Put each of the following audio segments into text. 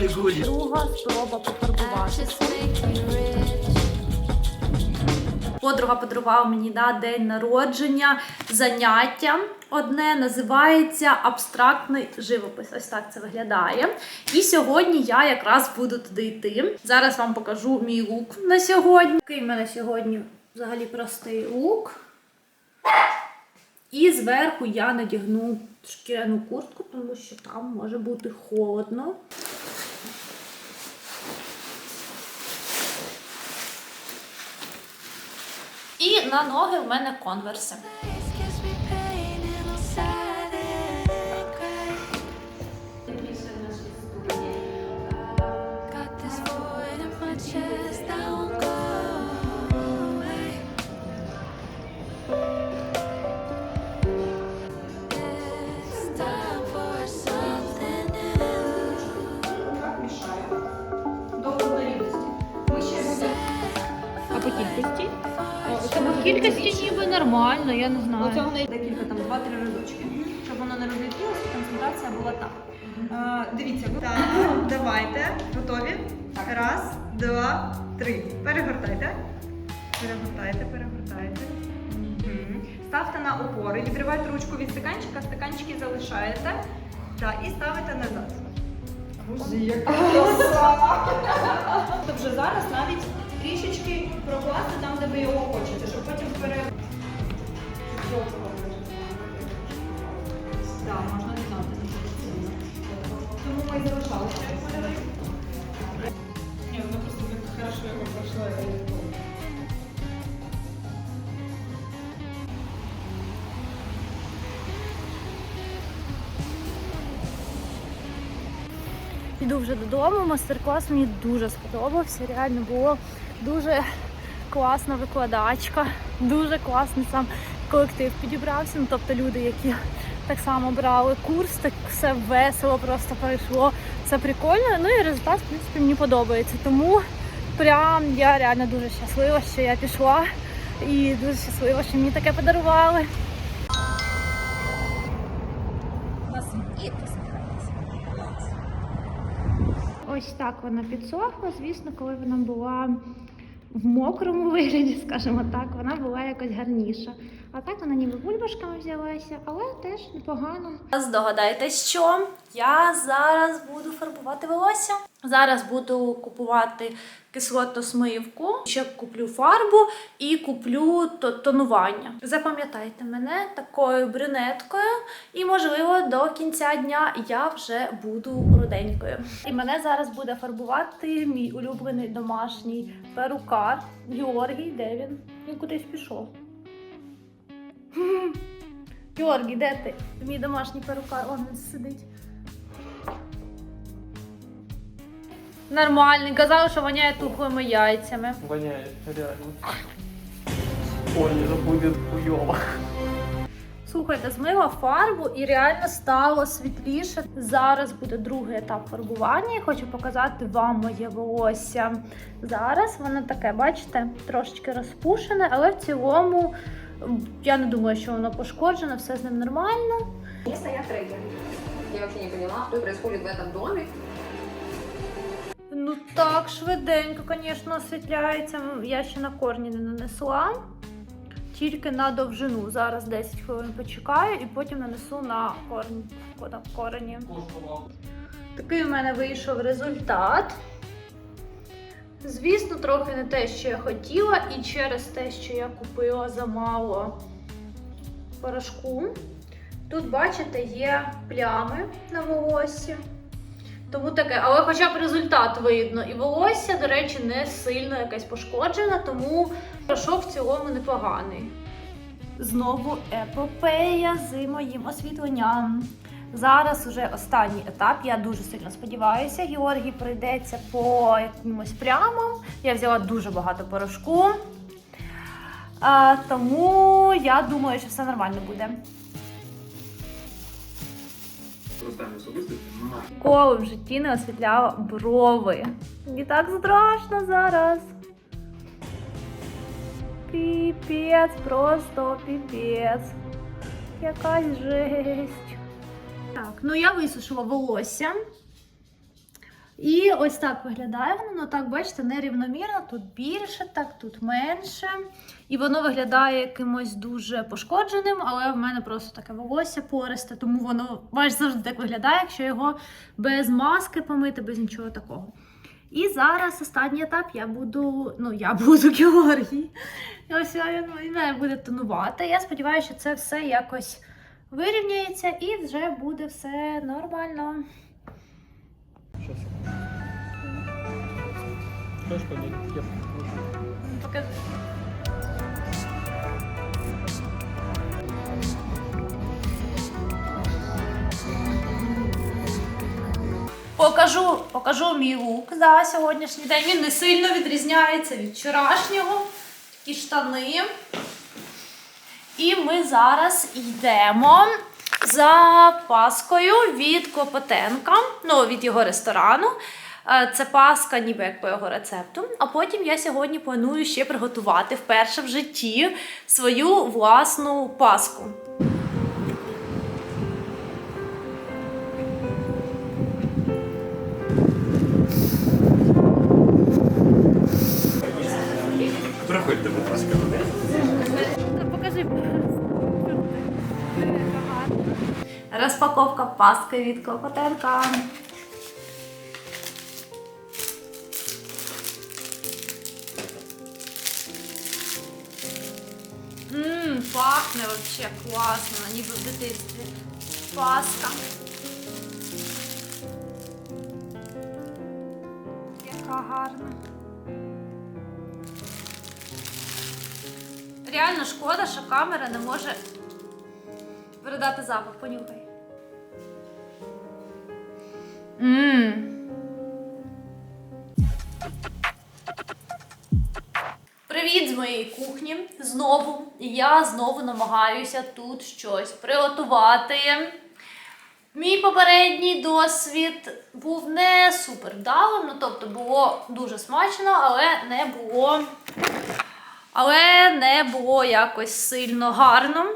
гулі-гулі. Друга спроба пофарбувати. Подруга подарувала мені на день народження заняття. Одне називається абстрактний живопис. Ось так це виглядає. І сьогодні я якраз буду туди йти. Зараз вам покажу мій лук на сьогодні. Такий в мене сьогодні взагалі простий лук. І зверху я надягну шкіряну куртку, тому що там може бути холодно. І на ноги в мене конверси. Кількості ніби нормально, я не знаю. Оцього не декілька там, два-три разочки, щоб воно не розлетілося, концентрація була там. Е, дивіться, так, давайте, готові? Раз, два, три. Перегортайте. Перегортайте, перегортайте. Мгм. Ставте на опори, відривайте ручку від стаканчика, стаканчики залишаєте так, і ставите назад. Тобто вже зараз навіть трішечки прокласти там, де ви його хочете, щоб потім пере... Так, можна додати. Тому ми і залишали ще кольори. Ні, воно просто так хорошо його помню. Йду вже додому. Мастер-клас мені дуже сподобався. Реально було дуже класна викладачка, дуже класний сам колектив підібрався. Ну, тобто люди, які так само брали курс, так все весело просто пройшло. Це прикольно. Ну і результат, в принципі, мені подобається. Тому прям я реально дуже щаслива, що я пішла. І дуже щаслива, що мені таке подарували. Ось так вона підсохла. Звісно, коли вона була в мокрому вигляді, скажімо так, вона була якось гарніша. А так вона ніби бульбашками взялася, але теж непогано. Здогадайтесь, що я зараз буду фарбувати волосся. Зараз буду купувати кислотну смивку, ще куплю фарбу і куплю тонування. Запам'ятайте мене такою брюнеткою, і можливо до кінця дня я вже буду руденькою. І мене зараз буде фарбувати мій улюблений домашній перукар Георгій. Де він? Він кудись пішов. Георгій, де ти? Мій домашній перукар, он він сидить. Нормальний, казали, що воняє тухлими яйцями. Воняет, реально. Ой, это будет хуёво. Слухайте, змила фарбу і реально стало світліше. Зараз буде другий етап фарбування. Я хочу показати вам моє волосся. Зараз воно таке, бачите, трошечки розпушене, але в цілому я не думаю, що воно пошкоджене, все з ним нормально. Мне стоят трекеры. Я вообще не поняла, что происходит в этом доме. Ну так, швиденько, звісно, освітляється. Я ще на корні не нанесла. Тільки на довжину. Зараз 10 хвилин почекаю і потім нанесу на корні. Корені. Такий у мене вийшов результат. Звісно, трохи не те, що я хотіла, і через те, що я купила замало порошку. Тут, бачите, є плями на волоссі. Тому таке, але хоча б результат видно. І волосся, до речі, не сильно якесь пошкоджене, тому порошок в цілому непоганий. Знову епопея з моїм освітленням. Зараз уже останній етап. Я дуже сильно сподіваюся. Георгій пройдеться по якимось прямам. Я взяла дуже багато порошку. Тому я думаю, що все нормально буде. Ніколи в житті не освітляла брови. Мені так страшно зараз. Піпець, просто піпець. Якась жесть. Так, ну я висушила волосся. І ось так виглядає воно. Ну так, бачите, нерівномірно. Тут більше, так, тут менше. І воно виглядає якимось дуже пошкодженим, але в мене просто таке волосся пористе, тому воно майже завжди так виглядає, якщо його без маски помити, без нічого такого. І зараз останній етап я буду, ну я буду Георгій. Ось він мене буде тонувати. Я сподіваюся, що це все якось вирівняється і вже буде все нормально. Покажи. Покажу, покажу мій лук за сьогоднішній день. Він не сильно відрізняється від вчорашнього. Такі штани. І ми зараз йдемо за паскою від Клопотенка, ну, від його ресторану. Е, Це паска, ніби як по його рецепту. А потім я сьогодні планую ще приготувати вперше в житті свою власну паску. Паски від Клопотенка. Ммм, пахне вообще класно, ніби в дитинстві. Паска. Яка гарна. Реально шкода, що камера не може передати запах. Понюхай. Ммм. Привіт з моєї кухні. Знову я знову намагаюся тут щось приготувати. Мій попередній досвід був не супер вдалим, ну тобто було дуже смачно, але не було. Але не було якось сильно гарно,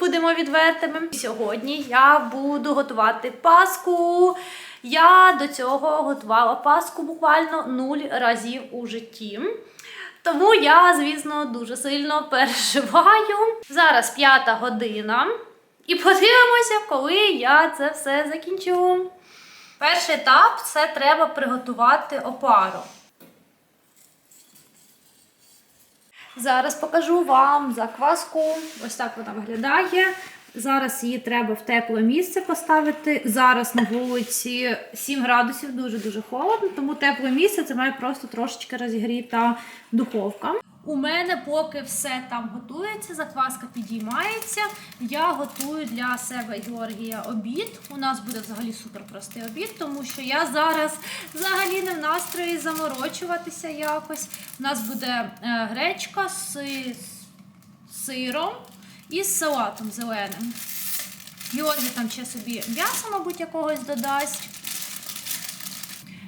будемо відвертими. Сьогодні я буду готувати паску. Я до цього готувала паску буквально нуль разів у житті. Тому я, звісно, дуже сильно переживаю. Зараз п'ята година. І подивимося, коли я це все закінчу. Перший етап це треба приготувати опару. Зараз покажу вам закваску. Ось так вона виглядає. Зараз її треба в тепле місце поставити. Зараз на вулиці 7 градусів, дуже-дуже холодно, тому тепле місце це має просто трошечки розігріта духовка. У мене поки все там готується, закваска підіймається. Я готую для себе Георгія обід. У нас буде взагалі супер простий обід, тому що я зараз взагалі не в настрої заморочуватися якось. У нас буде е, гречка з сиром і з салатом зеленим. Георгій там ще собі м'ясо, мабуть, якогось додасть.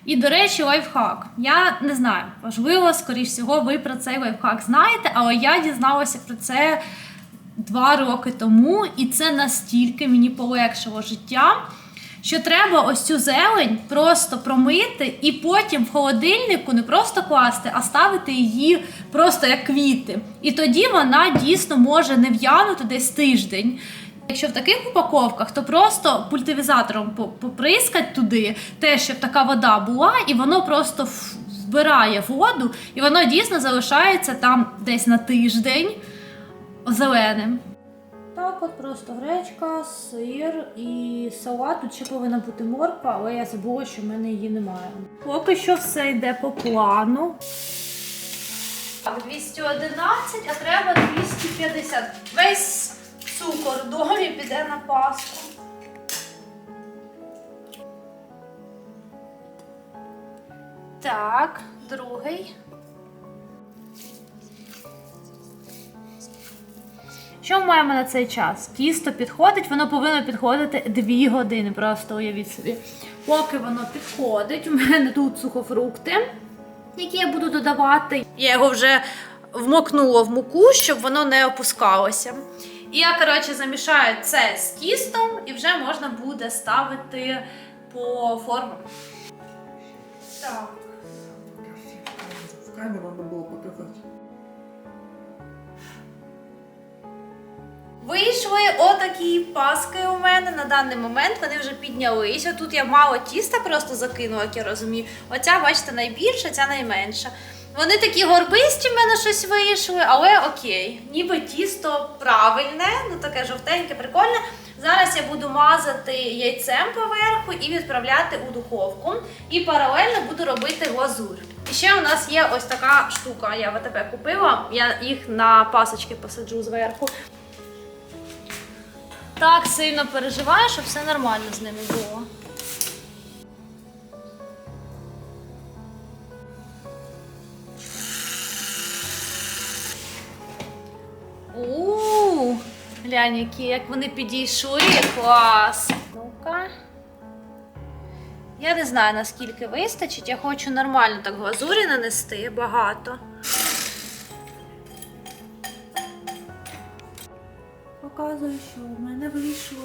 І, до речі, лайфхак. Я не знаю, можливо, скоріш всього, ви про цей лайфхак знаєте, але я дізналася про це два роки тому, і це настільки мені полегшило життя. Що треба ось цю зелень просто промити і потім в холодильнику не просто класти, а ставити її просто як квіти. І тоді вона дійсно може не в'янути десь тиждень. Якщо в таких упаковках, то просто пультивізатором по- поприскать туди, те, щоб така вода була, і воно просто вбирає воду, і воно дійсно залишається там десь на тиждень зеленим. Так, от просто гречка, сир і салат. Тут ще повинна бути морква, але я забула, що в мене її немає. Поки що все йде по плану. Так, 211, а треба 250. Весь цукор домі піде на пасту. Так, другий. Що ми маємо на цей час? Тісто підходить, воно повинно підходити 2 години. Просто уявіть собі. Поки воно підходить, у мене тут сухофрукти, які я буду додавати. Я його вже вмокнула в муку, щоб воно не опускалося. І я, коротше, замішаю це з тістом, і вже можна буде ставити по формам. Так. В камеру надо Вийшли отакі паски у мене на даний момент. Вони вже піднялися. Тут я мало тіста просто закинула, як я розумію. Оця, бачите, найбільша, ця найменша. Вони такі горбисті в мене щось вийшли, але окей. Ніби тісто правильне, ну таке жовтеньке, прикольне. Зараз я буду мазати яйцем поверху і відправляти у духовку. І паралельно буду робити глазурь. І ще у нас є ось така штука. Я в АТБ купила. Я їх на пасочки посаджу зверху. Так сильно переживаю, щоб все нормально з ними було. У, глянь, які як вони підійшли, клас. Ну-ка. Я не знаю, наскільки вистачить. Я хочу нормально так глазурі нанести багато. Показую, що в мене вийшло.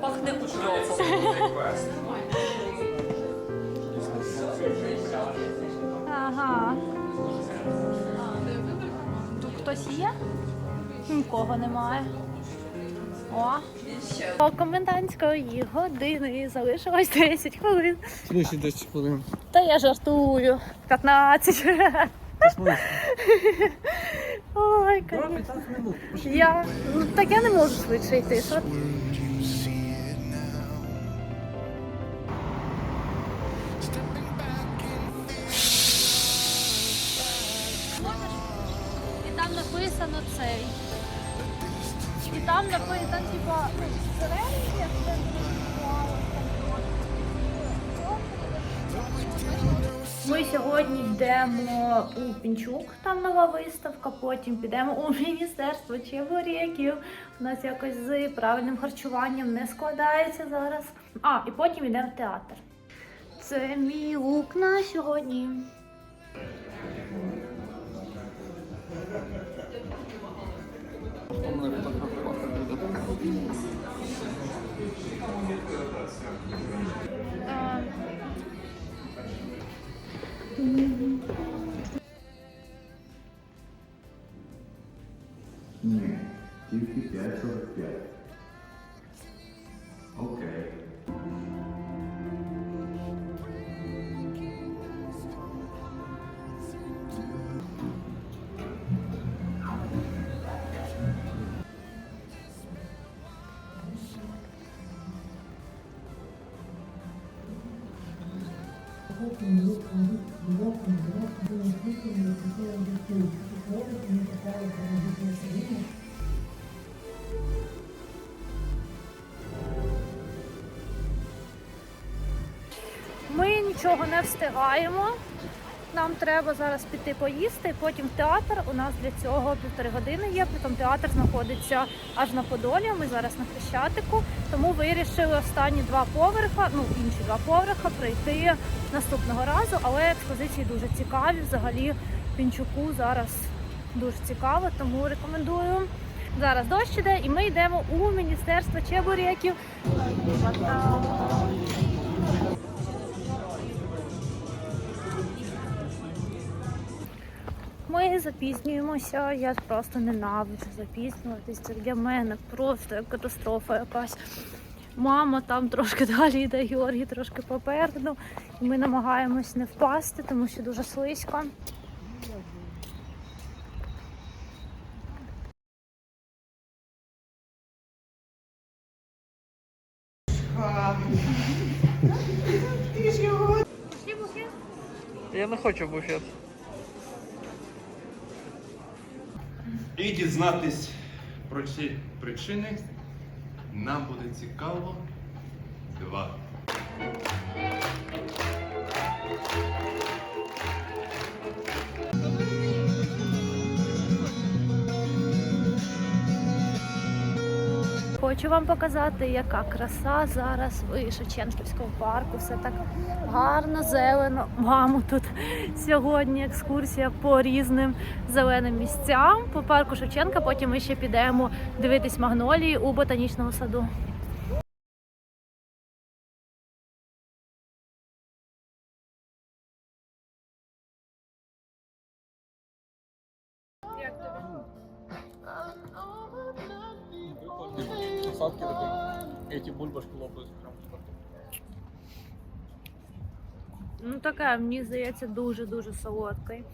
Пахне укропом. Ага. Тут хтось є? Нікого немає. О. До комендантської години залишилось 10 хвилин. В 10 хвилин? Та я жартую. 15. Ой, Да, 15 минут. Я. Ну так я не можу швидше йти. Що? Йдемо у Пінчук, там нова виставка, потім підемо у міністерство чебуреків. У нас якось з правильним харчуванням не складається зараз. А, і потім йдемо в театр. Це мій лук на сьогодні. Тільки нічого не встигаємо. Нам треба зараз піти поїсти, потім театр. У нас для цього півтори години є. Потім театр знаходиться аж на Подолі. Ми зараз на Хрещатику. Тому вирішили останні два поверха, ну інші два поверха пройти наступного разу. Але експозиції дуже цікаві. Взагалі Пінчуку зараз Дуже цікаво, тому рекомендую. Зараз дощ іде, і ми йдемо у міністерство чебуреків. Ми запізнюємося, я просто ненавиджу запізнюватись. Це для мене просто як катастрофа якась. Мама там трошки далі йде, Георгій трошки попереду. І ми намагаємось не впасти, тому що дуже слизько. Я не хочу буфет. І дізнатись про ці причини нам буде цікаво. Два. Хочу вам показати, яка краса зараз в Шевченківському парку. Все так гарно, зелено. Мамо, тут сьогодні екскурсія по різним зеленим місцям по парку Шевченка. Потім ми ще підемо дивитись магнолії у ботанічному саду. Посадки такие. Эти бульбашки лопаются прям. Ну таке, мені здається, дуже-дуже солодкий.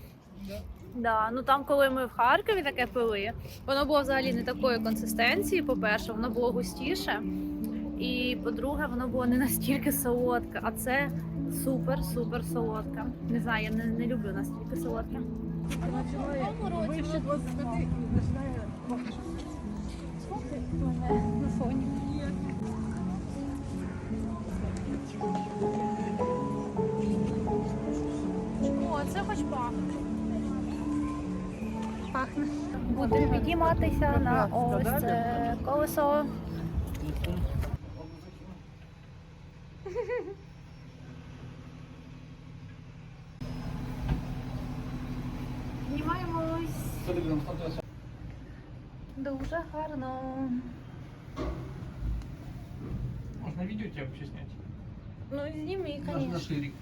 Да, ну там, коли ми в Харкові таке пили, воно було взагалі не такої консистенції. По-перше, воно було густіше. І по-друге, воно було не настільки солодке, а це супер-супер солодке. Не знаю, я не, не люблю настільки солодке. На фоні. О, це хоч пахне. Пахне. Будемо підійматися на ось це колесо. Гарно. Можно видео тебя вообще снять? Ну, зніми, Даже на звісно. ширик.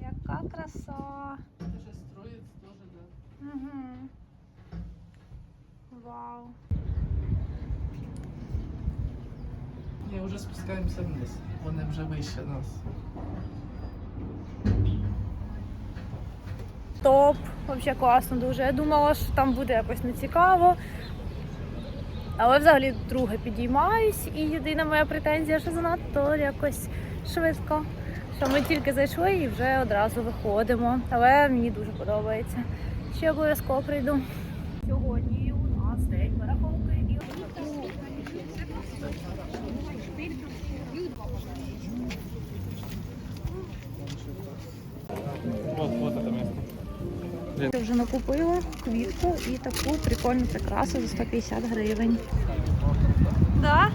Яка краса. Сейчас строится тоже, да. Угу. Вау. Не, уже спускаемся вниз. Вони вже вище нас. Топ, взагалі класно дуже. Я думала, що там буде якось нецікаво. Але взагалі друге підіймаюсь, і єдина моя претензія, що занадто якось швидко. Що ми тільки зайшли і вже одразу виходимо. Але мені дуже подобається. Ще обов'язково прийду. Сьогодні у нас день порахунки і Вот, вот это место. Я вже накупила квітку і таку прикольну прикрасу за 150 гривень. Да?